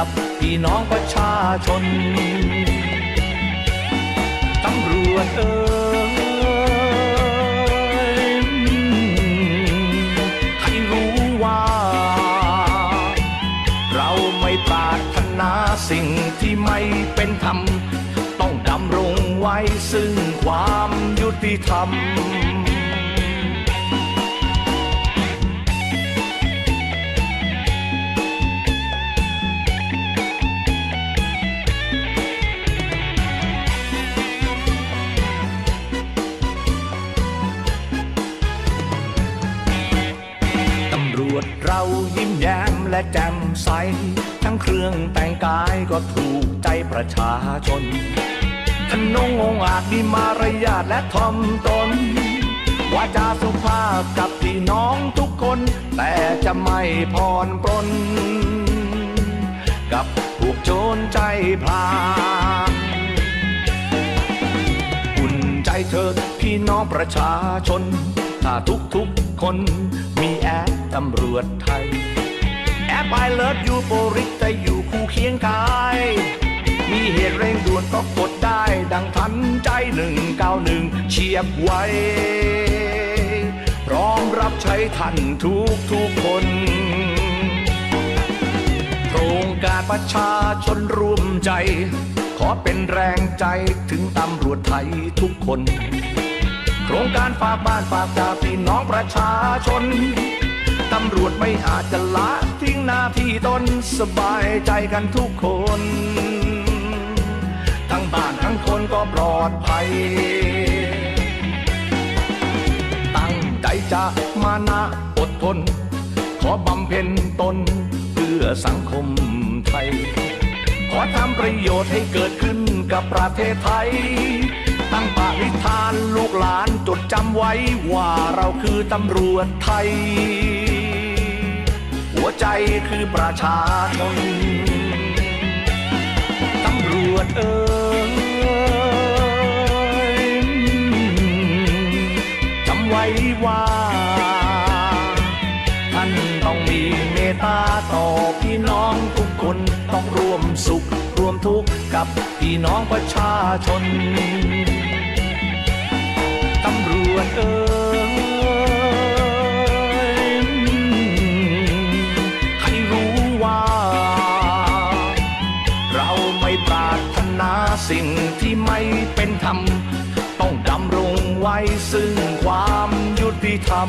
กับพี่น้องประชาชน ตำรวจเอ่ยให้รู้ว่า เราไม่ปรารถนาสิ่งที่ไม่เป็นธรรม ต้องดำรงไว้ซึ่งความยุติธรรม เรายิ้มแย้มและแจ่มใส ทั้งเครื่องแต่งกายก็ถูกใจประชาชนทนงองอาจมีมารยาทและทอมตนวาจาสุภาพกับพี่น้องทุกคน แต่จะไม่ผ่อนปรน กับพวกโจรใจพลานอุ่นใจเธอพี่น้องประชาชน ถ้าทุกๆคนมีแอ ตำรวจไทย แอปไอเลิฟยูโปริกแต่อยู่คู่เคียงกาย มีเหตุเร่งด่วนก็กดได้ ดังทันใจหนึ่งเก้าหนึ่งเฉียบไวพร้อมรับใช้ท่านทุกทุกคนโครงการประชาชนร่วมใจ ขอเป็นแรงใจถึงตำรวจไทยทุกคน โครงการฝากบ้านฝากตาพี่น้องประชาชน ตำรวจไม่อาจจะละทิ้งหน้าที่ตนสบายใจกันทุกคน ทั้งบ้านทั้งคนก็ปลอดภัย ตั้งใจจะมานะอดทน ขอบำเพ็ญตนเพื่อสังคมไทย ขอทำประโยชน์ให้เกิดขึ้นกับประเทศไทยตั้งปณิธานลูกหลานจดจำไว้ว่าเราคือตำรวจไทย หัวใจคือประชาชนตำรวจเอ่ยจำไว้ว่าท่านต้องมีเมตตาต่อพี่น้องทุกคนต้องร่วมสุขร่วมทุกข์กับพี่น้องประชาชนตำรวจเอ่ย ไม่ปรารถนาสิ่งที่ไม่เป็นธรรม ต้องดำรงไว้ซึ่งความยุติธรรม